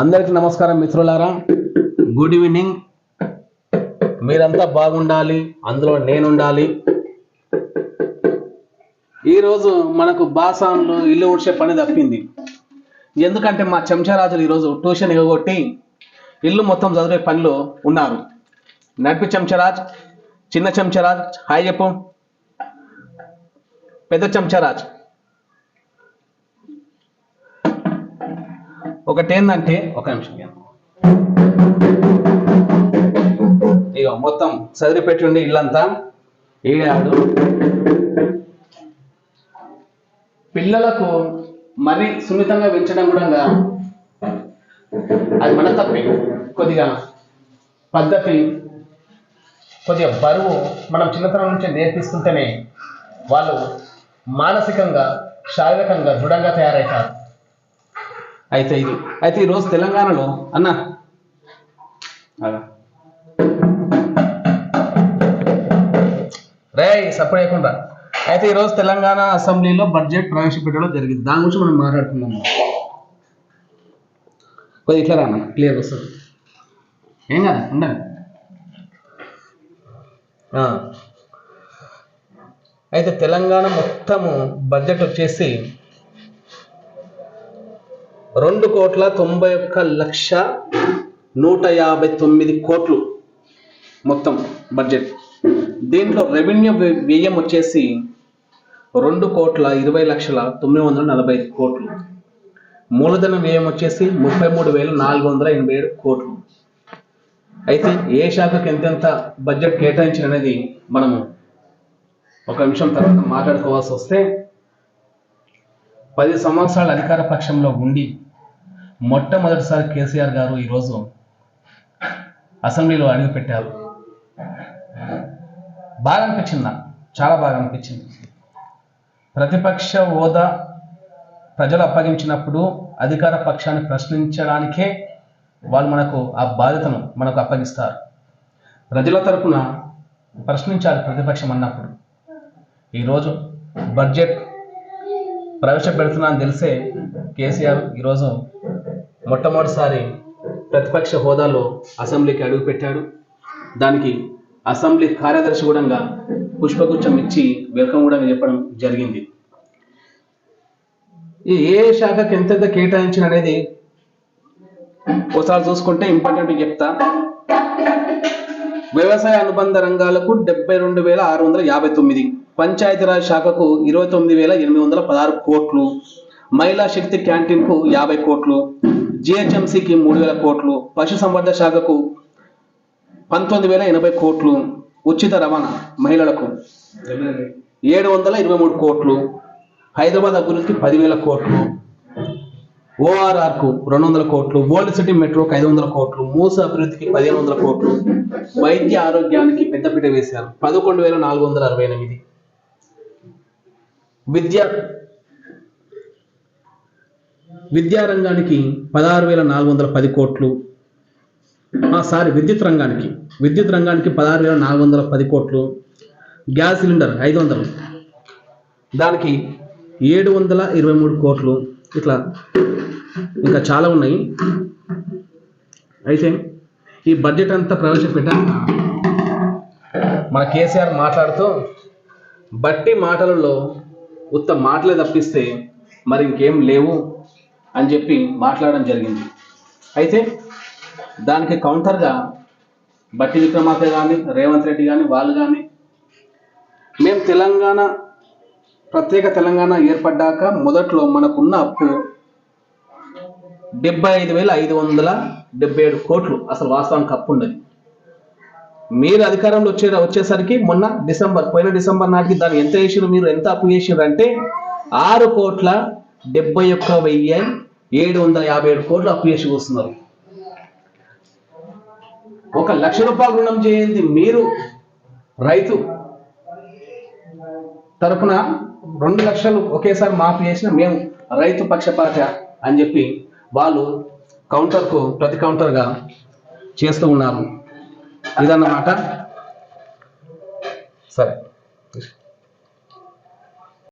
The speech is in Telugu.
అందరికి నమస్కారం మిత్రులారా. గుడ్ ఈవినింగ్ మీరంతా బాగుండాలి అందులో నేను ఉండాలి ఈరోజు మనకు బాసాన్లో ఇల్లు ఊడ్చే పని తప్పింది. ఎందుకంటే మా చెంచారాజులు ఈరోజు ట్యూషన్ ఇవ్వగొట్టి ఇల్లు మొత్తం చదివే పనిలో ఉన్నారు. నడిపి చెంచరాజ్ చిన్న చెంచరాజ్ హాయ్ చెప్పు. పెద్ద చెంచరాజ్. ఒకటి ఏంటంటే ఒక నిమిషం ఇక. మొత్తం చదివి పెట్టి ఉండి ఇల్లంతా ఏడాడు పిల్లలకు మరీ సున్నితంగా పెంచడం కూడా అది మన తప్పే. కొద్దిగా పద్ధతి కొద్దిగా బరువు మనం చిన్నతనం నుంచే నేర్పిస్తుంటేనే వాళ్ళు మానసికంగా శారీరకంగా దృఢంగా తయారవుతారు అయితే ఇది అయితే ఈరోజు తెలంగాణలో అన్న. రే సపోర్ట్ చేయకుండా అయితే ఈరోజు తెలంగాణ అసెంబ్లీలో బడ్జెట్ ప్రవేశపెట్టడం జరిగింది. దాని గురించి మనం మాట్లాడుతున్నాము కొద్ది ఇట్లా రాన్న క్లియర్ వస్తుంది. ఏం కాదు ఉండండి. అయితే తెలంగాణ మొత్తము బడ్జెట్ వచ్చేసి రెండు కోట్ల తొంభై ఒక్క లక్ష నూట యాభై తొమ్మిది కోట్లు మొత్తం బడ్జెట్. దీంట్లో రెవెన్యూ వ్యయం వచ్చేసి రెండు కోట్ల ఇరవై లక్షల తొమ్మిది వందల నలభై ఐదు కోట్లు. మూలధన వ్యయం వచ్చేసి ముప్పై మూడు వేల నాలుగు వందల ఎనభై ఏడు కోట్లు. అయితే ఏ శాఖకు ఎంతెంత బడ్జెట్ కేటాయించిన అనేది మనము ఒక నిమిషం తర్వాత మాట్లాడుకోవాల్సి వస్తే పది సంవత్సరాల అధికార పక్షంలో ఉండి మొట్టమొదటిసారి కేసీఆర్ గారు ఈరోజు అసెంబ్లీలో అడుగుపెట్టారు బాగా అనిపించింది నాకు. చాలా బాగా అనిపించింది. ప్రతిపక్ష హోదా ప్రజలు అప్పగించినప్పుడు అధికార పక్షాన్ని ప్రశ్నించడానికే వాళ్ళు మనకు ఆ బాధ్యతను మనకు అప్పగిస్తారు. ప్రజల తరపున ప్రశ్నించాలి ప్రతిపక్షం అన్నప్పుడు. ఈరోజు బడ్జెట్ ప్రవేశపెడుతున్నా అని తెలిసే కేసీఆర్ ఈరోజు మొట్టమొదటిసారి ప్రతిపక్ష హోదాలో అసెంబ్లీకి అడుగుపెట్టాడు దానికి అసెంబ్లీ కార్యదర్శి కూడా పుష్పగుచ్చం ఇచ్చి వెల్కమ్ కూడా చెప్పడం జరిగింది. ఈ ఏ శాఖకు ఎంతెంత కేటాయించిన అనేది ఒకసారి చూసుకుంటే ఇంపార్టెంట్ చెప్తా. వ్యవసాయ అనుబంధ రంగాలకు డెబ్బై రెండు వేల ఆరు వందల యాభై తొమ్మిది పంచాయతీరాజ్ శాఖకు ఇరవై తొమ్మిది వేల ఎనిమిది వందల పదహారు కోట్లు మహిళా శక్తి క్యాంటీన్కు యాభై కోట్లు జిహెచ్ఎంసికి మూడు వేల కోట్లు పశుసంవర్ధ శాఖకు పంతొమ్మిది వేల ఎనభై కోట్లు ఉచిత రవాణా మహిళలకు. ఏడు వందల ఇరవై మూడు కోట్లు హైదరాబాద్ అభివృద్ధికి పదివేల కోట్లు. ఓఆర్ఆర్కు రెండు వందల కోట్లు ఓల్డ్ సిటీ మెట్రోకి ఐదు వందల కోట్లు మూస అభివృద్ధికి పదిహేను వందల కోట్లు. వైద్య ఆరోగ్యానికి పెద్దపీట వేశారు పదకొండు వేల నాలుగు వందల అరవై ఎనిమిది. విద్య విద్యారంగానికి పదహారు వేల నాలుగు వందల పది కోట్లు. ఆ, సారీ విద్యుత్ రంగానికి. విద్యుత్ రంగానికి పదహారు వేల నాలుగు వందల పది కోట్లు. గ్యాస్ సిలిండర్ ఐదు వందలు. దానికి ఏడు వందల ఇరవై మూడు కోట్లు. ఇట్లా ఇంకా చాలా ఉన్నాయి. అయితే ఈ బడ్జెట్ అంతా ప్రవేశపెట్టాక మన కేసీఆర్ మాట్లాడుతూ బట్టి మాటలలో ఉత్త మాటలే తప్పిస్తే మరి ఇంకేం లేవు. అని చెప్పి మాట్లాడడం జరిగింది. అయితే దానికి కౌంటర్గా బట్టి విక్రమార్క కానీ రేవంత్ రెడ్డి కానీ వాళ్ళు కానీ మేము తెలంగాణ ప్రత్యేక తెలంగాణ ఏర్పడ్డాక మొదట్లో మనకున్న అప్పు డెబ్బై ఐదు వేల ఐదు వందల డెబ్బై ఏడు కోట్లు. అసలు వాస్తవానికి అప్పు ఉండదు. మీరు అధికారంలో వచ్చే వచ్చేసరికి మొన్న డిసెంబర్ పోయిన డిసెంబర్ నాటికి దాన్ని ఎంత వేసిరు మీరు ఎంత అప్పు చేసిరు అంటే ఆరు కోట్ల డెబ్బై ఒక్క వెయ్యి ఏడు వందల యాభై ఏడు కోట్లు అప్పు చేసి వస్తున్నారు ఒక లక్ష రూపాయలు రుణం చేయండి మీరు రైతు తరపున రెండు లక్షలు ఒకేసారి మాఫీ చేసిన మేము రైతు పక్షపాత అని చెప్పి వాళ్ళు కౌంటర్కు ప్రతి కౌంటర్గా చేస్తూ ఉన్నారు. ఇదన్నమాట. సరే.